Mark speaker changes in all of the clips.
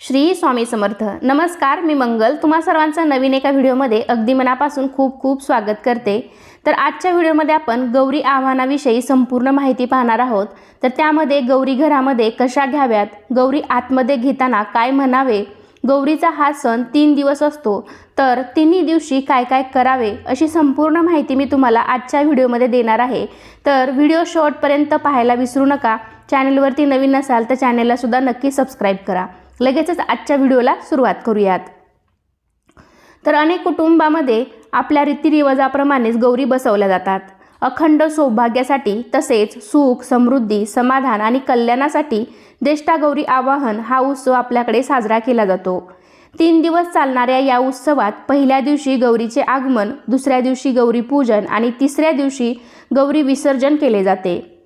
Speaker 1: श्री स्वामी समर्थ. नमस्कार मी मंगल. तुम्हा सर्वांचं नवीन एका व्हिडिओमध्ये अगदी मनापासून खूप खूप स्वागत करते. तर आजच्या व्हिडिओमध्ये आपण गौरी आव्हानाविषयी संपूर्ण माहिती पाहणार आहोत. तर त्यामध्ये गौरी घरामध्ये कशा घ्याव्यात? गौरी आतमध्ये घेताना काय म्हणावे? गौरीचा हा सण तीन दिवस असतो. तर तिन्ही दिवशी काय काय करावे? अशी संपूर्ण माहिती मी तुम्हाला आजच्या व्हिडिओमध्ये देणार आहे. तर व्हिडिओ शॉर्टपर्यंत पाहायला विसरू नका. चॅनलवरती नवीन नसाल तर चॅनेललासुद्धा नक्की सबस्क्राईब करा. लगेचच आजच्या व्हिडिओला सुरुवात करूयात. तर अनेक कुटुंबामध्ये आपल्या रीतिरिवाजाप्रमाणेच गौरी बसवल्या जातात. अखंड सौभाग्यासाठी तसेच सुख समृद्धी समाधान आणि कल्याणासाठी ज्येष्ठा गौरी आवाहन हा उत्सव आपल्याकडे साजरा केला जातो. तीन दिवस चालणाऱ्या या उत्सवात पहिल्या दिवशी गौरीचे आगमन दुसऱ्या दिवशी गौरी पूजन आणि तिसऱ्या दिवशी गौरी विसर्जन केले जाते.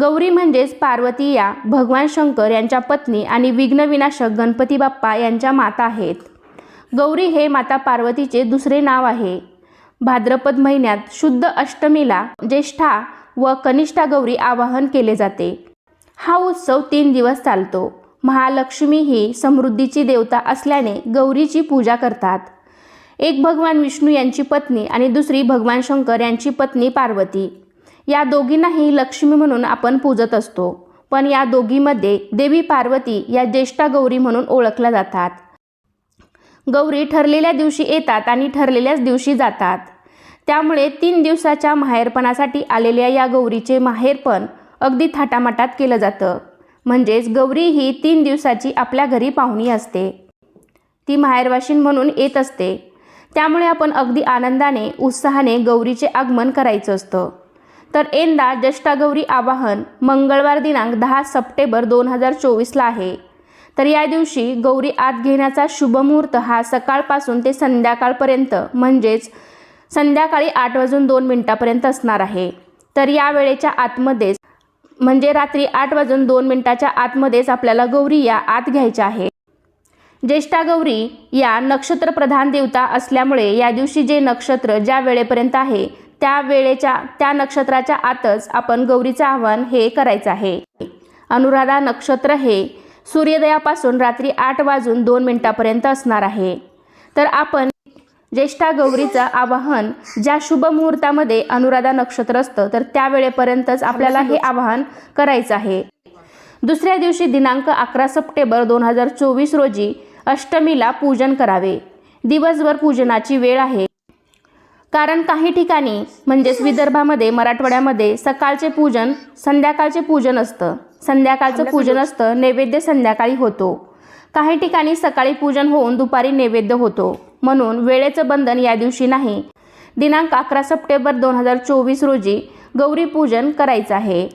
Speaker 1: गौरी म्हणजेच पार्वती या भगवान शंकर यांच्या पत्नी आणि विघ्नविनाशक गणपती बाप्पा यांच्या माता आहेत. गौरी हे माता पार्वतीचे दुसरे नाव आहे. भाद्रपद महिन्यात शुद्ध अष्टमीला ज्येष्ठा व कनिष्ठा गौरी आवाहन केले जाते. हा उत्सव तीन दिवस चालतो. महालक्ष्मी ही समृद्धीची देवता असल्याने गौरीची पूजा करतात. एक भगवान विष्णू यांची पत्नी आणि दुसरी भगवान शंकर यांची पत्नी पार्वती. या दोघींनाही लक्ष्मी म्हणून आपण पूजत असतो. पण या दोघीमध्ये देवी पार्वती या ज्येष्ठा गौरी म्हणून ओळखल्या जातात. गौरी ठरलेल्या दिवशी येतात आणि ठरलेल्याच दिवशी जातात. त्यामुळे तीन दिवसाच्या माहेरपणासाठी आलेल्या या गौरीचे माहेरपण अगदी थाटामाटात केलं जातं. म्हणजेच गौरी ही तीन दिवसाची आपल्या घरी पाहुणी असते. ती माहेरवाशीन म्हणून येत असते. त्यामुळे आपण अगदी आनंदाने उत्साहाने गौरीचे आगमन करायचं असतं. तर यंदा ज्येष्ठागौरी आवाहन मंगळवार दिनांक दहा सप्टेंबर दोन हजार चोवीसला आहे. तर या दिवशी गौरी आत घेण्याचा शुभमुहूर्त हा सकाळपासून ते संध्याकाळपर्यंत म्हणजेच संध्याकाळी आठ वाजून दोन मिनटापर्यंत असणार आहे. तर या वेळेच्या आतमध्येच म्हणजे रात्री आठ वाजून दोन मिनटाच्या आतमध्येच आपल्याला गौरी या आत घ्यायच्या आहे ज्येष्ठा गौरी या नक्षत्रप्रधान देवता असल्यामुळे या दिवशी जे नक्षत्र ज्या वेळेपर्यंत आहे त्या वेळेच्या त्या नक्षत्राच्या आतच आपण गौरीचं आव्हान हे करायचं आहे. अनुराधा नक्षत्र हे सूर्योदयापासून रात्री आठ वाजून दोन मिनटापर्यंत असणार आहे. तर आपण ज्येष्ठा गौरीचं आवाहन ज्या शुभ मुहूर्तामध्ये अनुराधा नक्षत्र असतं तर त्या वेळेपर्यंतच आपल्याला हे आवाहन करायचं आहे. दुसऱ्या दिवशी दिनांक अकरा सप्टेंबर दोन हजार चोवीस रोजी अष्टमीला पूजन करावे. दिवसभर पूजनाची वेळ आहे. कारण काही ठिकाणी म्हणजेच विदर्भामध्ये मराठवाड्यामध्ये सकाळचे पूजन संध्याकाळचे पूजन असतं. संध्याकाळचं पूजन असतं नैवेद्य संध्याकाळी होतो. काही ठिकाणी सकाळी पूजन होऊन दुपारी नैवेद्य होतो. म्हणून वेळेचं बंधन या दिवशी नाही. दिनांक अकरा सप्टेंबर दोन हजार चोवीस रोजी गौरी पूजन करायचं आहे.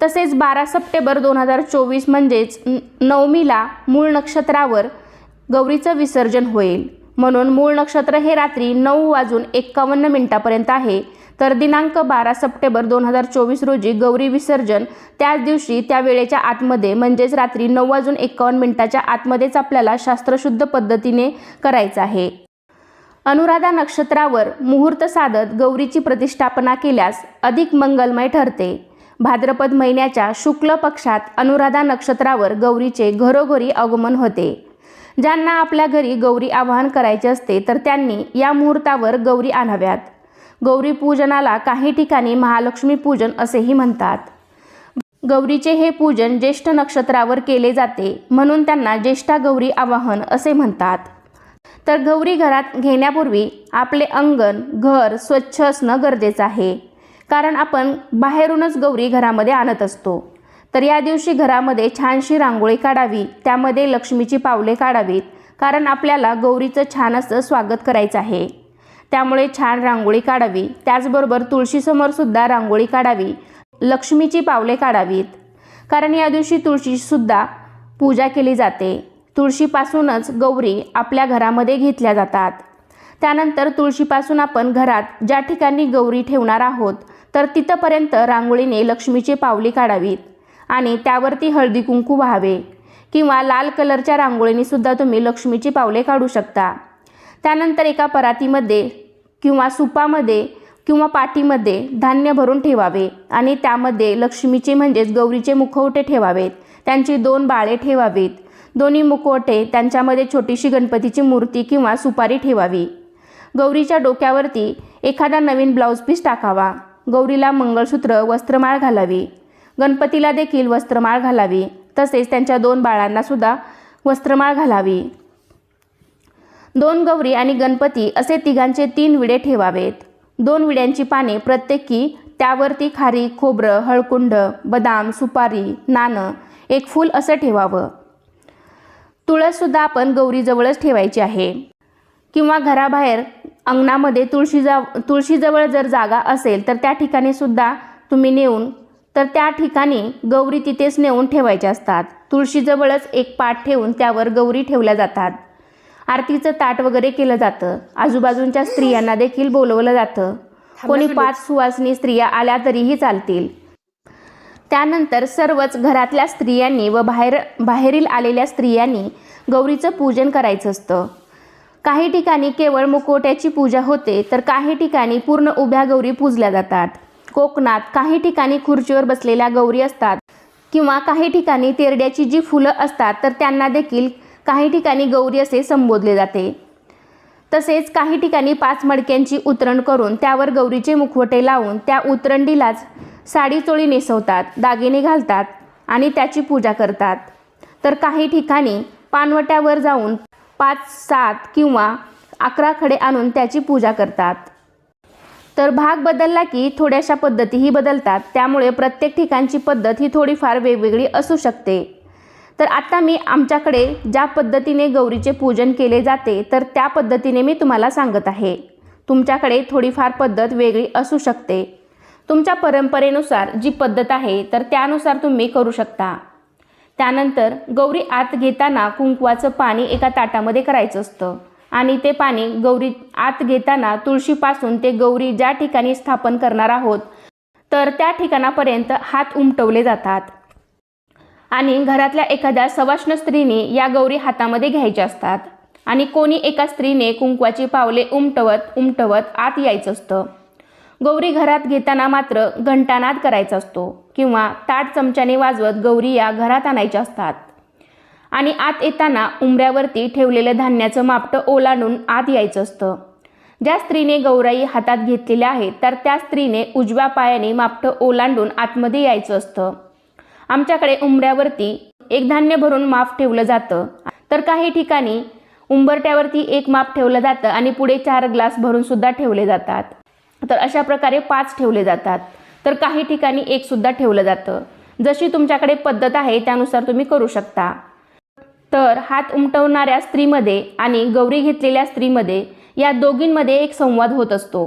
Speaker 1: तसेच बारा सप्टेंबर दोन हजार चोवीस म्हणजेच नवमीला मूळ नक्षत्रावर गौरीचं विसर्जन होईल. म्हणून मूळ नक्षत्र हे रात्री नऊ वाजून एक्कावन्न मिनिटापर्यंत आहे. तर दिनांक बारा सप्टेंबर दोन हजार चोवीस रोजी गौरी विसर्जन त्याच दिवशी त्या वेळेच्या आतमध्ये म्हणजेच रात्री नऊ वाजून एक्कावन्न मिनिटाच्या आतमध्येच आपल्याला शास्त्रशुद्ध पद्धतीने करायचं आहे. अनुराधा नक्षत्रावर मुहूर्त साधत गौरीची प्रतिष्ठापना केल्यास अधिक मंगलमय ठरते. भाद्रपद महिन्याच्या शुक्ल पक्षात अनुराधा नक्षत्रावर गौरीचे घरोघरी आगमन होते. ज्यांना आपल्या घरी गौरी आवाहन करायचे असते तर त्यांनी या मुहूर्तावर गौरी आणाव्यात. गौरी पूजनाला काही ठिकाणी महालक्ष्मी पूजन असेही म्हणतात. गौरीचे हे पूजन ज्येष्ठ नक्षत्रावर केले जाते म्हणून त्यांना ज्येष्ठा गौरी आवाहन असे म्हणतात. तर गौरी घरात घेण्यापूर्वी आपले अंगण घर स्वच्छ असणं गरजेचं आहे कारण आपण बाहेरूनच गौरी घरामध्ये आणत असतो. तर या दिवशी घरामध्ये छानशी रांगोळी काढावी. त्यामध्ये लक्ष्मीची पावले काढावीत कारण आपल्याला गौरीचं छान असं स्वागत करायचं आहे. त्यामुळे छान रांगोळी काढावी. त्याचबरोबर तुळशीसमोरसुद्धा रांगोळी काढावी. लक्ष्मीची पावले काढावीत. कारण या दिवशी तुळशीसुद्धा पूजा केली जाते. तुळशीपासूनच गौरी आपल्या घरामध्ये घेतल्या जातात. त्यानंतर तुळशीपासून आपण घरात ज्या ठिकाणी गौरी ठेवणार आहोत तर तिथंपर्यंत रांगोळीने लक्ष्मीची पावली काढावीत. आणि त्यावरती हळदी कुंकू व्हावे. किंवा लाल कलरच्या रांगोळीने सुद्धा तुम्ही लक्ष्मीची पावले काढू शकता. त्यानंतर एका परातीमध्ये किंवा सुपामध्ये किंवा पाटीमध्ये धान्य भरून ठेवावे आणि त्यामध्ये लक्ष्मीचे म्हणजेच गौरीचे मुखवटे ठेवावेत. त्यांची दोन बाळे ठेवावीत. दोन्ही मुखवटे त्यांच्यामध्ये छोटीशी गणपतीची मूर्ती किंवा सुपारी ठेवावी. गौरीच्या डोक्यावरती एखादा नवीन ब्लाऊज पीस टाकावा. गौरीला मंगळसूत्र वस्त्रमाळ घालावी. गणपतीला देखील वस्त्रमाळ घालावी. तसेच त्यांच्या दोन बाळांनासुद्धा वस्त्रमाळ घालावी. दोन गौरी आणि गणपती असे तिघांचे तीन विडे ठेवावेत. दोन विड्यांची पाने प्रत्येकी त्यावरती खारी खोबरं हळकुंड बदाम सुपारी नाणं एक फूल असं ठेवावं. तुळससुद्धा आपण गौरीजवळच ठेवायची आहे. किंवा घराबाहेर अंगणामध्ये तुळशीजा तुळशीजवळ जर जागा असेल तर त्या ठिकाणी सुद्धा तुम्ही नेऊन तर त्या ठिकाणी गौरी तिथेच नेऊन ठेवायच्या असतात. तुळशीजवळच एक पाट ठेवून त्यावर गौरी ठेवल्या जातात. आरतीचं ताट वगैरे केलं जातं. आजूबाजूच्या स्त्रियांना देखील बोलवलं जातं. कोणी पाच सुवासिनी स्त्रिया आल्या तरीही चालतील. त्यानंतर सर्वच घरातल्या स्त्रियांनी व बाहेर बाहेरील आलेल्या स्त्रियांनी गौरीचं पूजन करायचं असतं. काही ठिकाणी केवळ मुखवट्याची पूजा होते तर काही ठिकाणी पूर्ण उभ्या गौरी पूजल्या जातात. कोकणात काही ठिकाणी खुर्चीवर बसलेल्या गौरी असतात किंवा काही ठिकाणी तेरड्याची जी फुलं असतात तर त्यांना देखील काही ठिकाणी गौरी असे संबोधले जाते. तसेच काही ठिकाणी पाच मडक्यांची उतरण करून त्यावर गौरीचे मुखवटे लावून त्या उतरंडीलाच साडी चोळी नेसवतात दागिने घालतात आणि त्याची पूजा करतात. तर काही ठिकाणी पानवट्यावर जाऊन पाच सात किंवा अकरा खडे आणून त्याची पूजा करतात. तर भाग बदलला की थोड्याशा पद्धतीही बदलतात. त्यामुळे प्रत्येक ठिकाणची पद्धत ही थोडीफार वेगवेगळी असू शकते. तर आता मी आमच्याकडे ज्या पद्धतीने गौरीचे पूजन केले जाते तर त्या पद्धतीने मी तुम्हाला सांगत आहे. तुमच्याकडे थोडीफार पद्धत वेगळी असू शकते. तुमच्या परंपरेनुसार जी पद्धत आहे तर त्यानुसार तुम्ही करू शकता. त्यानंतर गौरी आत घेताना कुंकवाचं पाणी एका ताटामध्ये करायचं असतं. आणि ते पाणी गौरी आत घेताना तुळशीपासून ते गौरी ज्या ठिकाणी स्थापन करणार आहोत तर त्या ठिकाणापर्यंत हात उमटवले जातात. आणि घरातल्या एखाद्या सवाष्ण स्त्रीने या गौरी हातामध्ये घ्यायच्या असतात. आणि कोणी एका स्त्रीने कुंकवाची पावले उमटवत उमटवत आत यायचं असतं. गौरी घरात घेताना मात्र घंटानाद करायचा असतो किंवा ताट चमच्याने वाजवत गौरी या घरात आणायच्या असतात. आणि आत येताना उंबऱ्यावरती ठेवलेलं धान्याचं मापटं ओलांडून आत यायचं असतं. ज्या स्त्रीने गौराई हातात घेतलेल्या आहेत तर त्या स्त्रीने उजव्या पायाने मापटं ओलांडून आतमध्ये यायचं असतं. आमच्याकडे उंबऱ्यावरती एक धान्य भरून माप ठेवलं जातं. तर काही ठिकाणी उंबरट्यावरती एक माप ठेवलं जातं आणि पुढे चार ग्लास भरून सुद्धा ठेवले जातात. तर अशा प्रकारे पाच ठेवले जातात. तर काही ठिकाणी एक सुद्धा ठेवलं जातं. जशी तुमच्याकडे पद्धत आहे त्यानुसार तुम्ही करू शकता. तर हात उमटवणाऱ्या स्त्रीमध्ये आणि गौरी घेतलेल्या स्त्रीमध्ये या दोघींमध्ये एक संवाद होत असतो.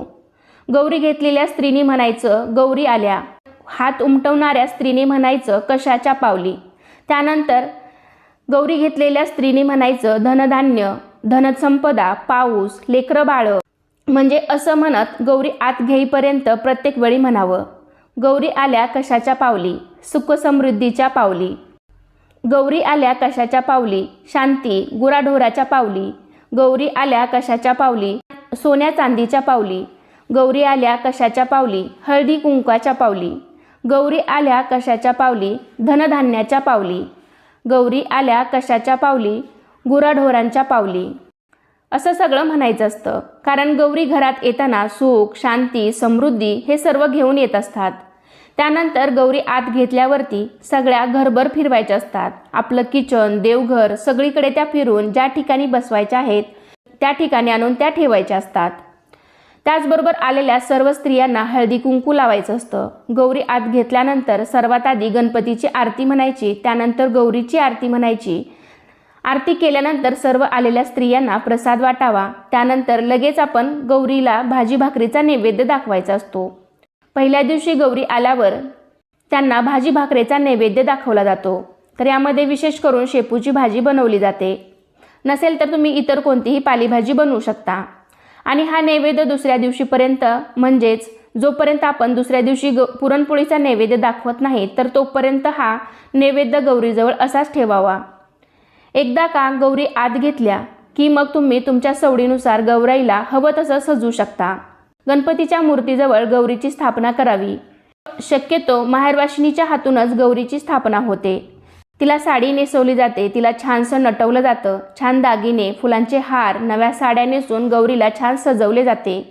Speaker 1: गौरी घेतलेल्या स्त्रीने म्हणायचं गौरी आल्या. हात उमटवणाऱ्या स्त्रीने म्हणायचं कशाच्या पावली? त्यानंतर गौरी घेतलेल्या स्त्रीने म्हणायचं धनधान्य धनसंपदा पाऊस लेकरं बाळं. म्हणजे असं म्हणत गौरी आत घेईपर्यंत प्रत्येक वेळी म्हणावं गौरी आल्या कशाच्या पावली? सुखसमृद्धीच्या पावली? गौरी आल्या कशाच्या पावली? शांती गुराढोराच्या पावली. गौरी आल्या कशाच्या पावली? सोन्या चांदीच्या पावली. गौरी आल्या कशाच्या पावली? हळदी कुंकाच्या पावली. गौरी आल्या कशाच्या पावली? धनधान्याच्या पावली. गौरी आल्या कशाच्या पावली? गुराढोरांच्या पावली. असं सगळं म्हणायचं असतं. कारण गौरी घरात येताना सुख शांती समृद्धी हे सर्व घेऊन येत असतात. त्यानंतर गौरी आत घेतल्यावरती सगळ्या घरभर फिरवायच्या असतात. आपलं किचन देवघर सगळीकडे त्या फिरून ज्या ठिकाणी बसवायच्या आहेत त्या ठिकाणी आणून त्या ठेवायच्या असतात. त्याचबरोबर आलेल्या सर्व स्त्रियांना हळदी कुंकू लावायचं असतं. गौरी आत घेतल्यानंतर सर्वात आधी गणपतीची आरती म्हणायची त्यानंतर गौरीची आरती म्हणायची. आरती केल्यानंतर सर्व आलेल्या स्त्रियांना प्रसाद वाटावा. त्यानंतर लगेच आपण गौरीला भाजी भाकरीचा नैवेद्य दाखवायचा असतो. पहिल्या दिवशी गौरी आल्यावर त्यांना भाजी भाकरीचा नैवेद्य दाखवला जातो. तर यामध्ये विशेष करून शेपूची भाजी बनवली जाते. नसेल तर तुम्ही इतर कोणतीही पालेभाजी बनवू शकता. आणि हा नैवेद्य दुसऱ्या दिवशीपर्यंत म्हणजेच जोपर्यंत आपण दुसऱ्या दिवशी ग पुरणपोळीचा नैवेद्य दाखवत नाही तर तोपर्यंत हा नैवेद्य गौरीजवळ असाच ठेवावा. एकदा का गौरी आत घेतल्या की मग तुम्ही तुमच्या सवडीनुसार गौराईला हवं तसं सजवू शकता. गणपतीच्या मूर्तीजवळ गौरीची स्थापना करावी. शक्यतो माहेरवाशिनीच्या हातूनच गौरीची स्थापना होते. तिला साडी नेसवली जाते तिला छानसं नटवलं जातं छान दागिने फुलांचे हार नव्या साड्या नेसून गौरीला छान सजवले जाते.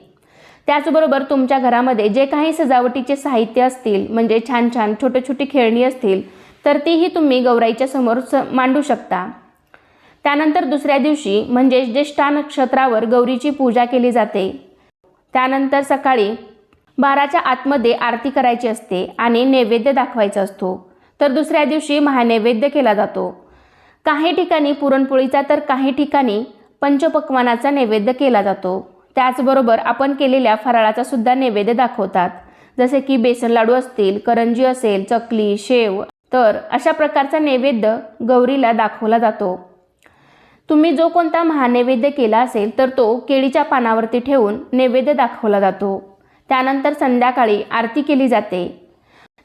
Speaker 1: त्याचबरोबर तुमच्या घरामध्ये जे काही सजावटीचे साहित्य असतील म्हणजे छान छान छोटे छोटी खेळणी असतील तर तीही तुम्ही गौराईच्या समोर स मांडू शकता. त्यानंतर दुसऱ्या दिवशी म्हणजे ज्येष्ठा नक्षत्रावर गौरीची पूजा केली जाते. त्यानंतर सकाळी बाराच्या आतमध्ये आरती करायची असते आणि नैवेद्य दाखवायचा असतो. तर दुसऱ्या दिवशी महानैवेद्य केला जातो. काही ठिकाणी पुरणपोळीचा तर काही ठिकाणी पंचपक्वानाचा नैवेद्य केला जातो. त्याचबरोबर आपण केलेल्या फराळाचा सुद्धा नैवेद्य दाखवतात. जसे की बेसन लाडू असतील करंजी असेल चकली शेव तर अशा प्रकारचा नैवेद्य गौरीला दाखवला जातो. तुम्ही जो कोणता महानैवेद्य केला असेल तर तो केळीच्या पानावरती ठेवून नैवेद्य दाखवला जातो. त्यानंतर संध्याकाळी आरती केली जाते.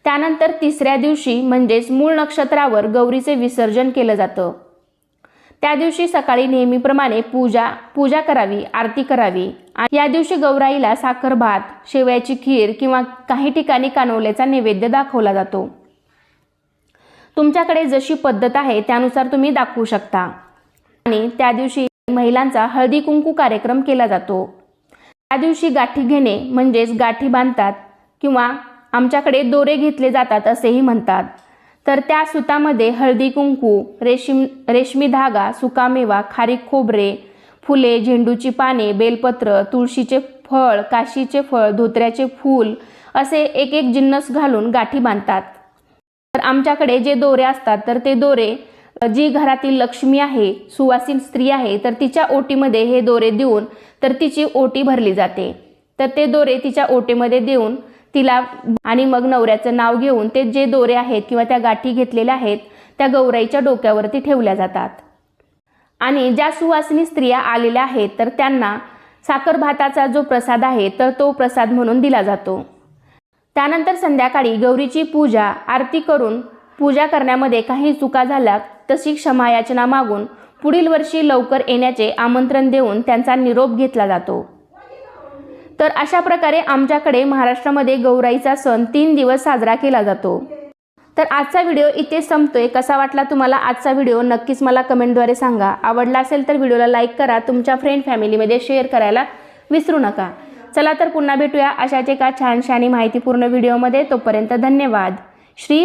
Speaker 1: त्यानंतर तिसऱ्या दिवशी म्हणजेच मूळ नक्षत्रावर गौरीचे विसर्जन केलं जातं. त्या दिवशी सकाळी नेहमीप्रमाणे पूजा पूजा करावी आरती करावी. आणि या दिवशी गौराईला साखर भात शेवयाची खीर किंवा काही ठिकाणी कानवल्याचा नैवेद्य दाखवला जातो. तुमच्याकडे जशी पद्धत आहे त्यानुसार तुम्ही दाखवू शकता. आणि त्या दिवशी महिलांचा हळदी कुंकू कार्यक्रम केला जातो. त्या दिवशी गाठी घेणे म्हणजेच गाठी बांधतात किंवा आमच्याकडे दोरे घेतले जातात असेही म्हणतात. तर त्या सुतामध्ये हळदी कुंकू रेशीम रेशमी धागा सुकामेवा खारीक खोबरे फुले झेंडूची पाने बेलपत्र तुळशीचे फळ काशीचे फळ धोत्र्याचे फूल असे एक एक जिन्नस घालून गाठी बांधतात. तर आमच्याकडे जे दोरे असतात तर ते दोरे जी घरातील लक्ष्मी आहे सुवासीन स्त्री आहे तर तिच्या ओटीमध्ये हे दोरे देऊन तर तिची ओटी भरली जाते. तर ते दोरे तिच्या ओटीमध्ये देऊन तिला आणि मग नवऱ्याचं नाव घेऊन ते जे दोरे आहेत किंवा त्या गाठी घेतलेल्या आहेत त्या गौराईच्या डोक्यावरती ठेवल्या जातात. आणि ज्या सुवासिनी स्त्रिया आलेल्या आहेत तर त्यांना साखर भाताचा जो प्रसाद आहे तर तो प्रसाद म्हणून दिला जातो. त्यानंतर संध्याकाळी गौरीची पूजा आरती करून पूजा करण्यामध्ये काही चुका झाल्या तशी क्षमायाचना मागून पुढील वर्षी लवकर येण्याचे आमंत्रण देऊन त्यांचा निरोप घेतला जातो. तर अशा प्रकारे आमच्याकडे महाराष्ट्रामध्ये गौराईचा सण तीन दिवस साजरा केला जातो. तर आजचा व्हिडिओ इथे संपतोय. कसा वाटला तुम्हाला आजचा व्हिडिओ? नक्कीच मला कमेंटद्वारे सांगा. आवडला असेल तर व्हिडिओला लाईक करा. तुमच्या फ्रेंड फॅमिलीमध्ये शेअर करायला विसरू नका. चला तर पुन्हा भेटूया अशाच एका छानशा आणि माहितीपूर्ण व्हिडिओमध्ये. तोपर्यंत धन्यवाद. श्री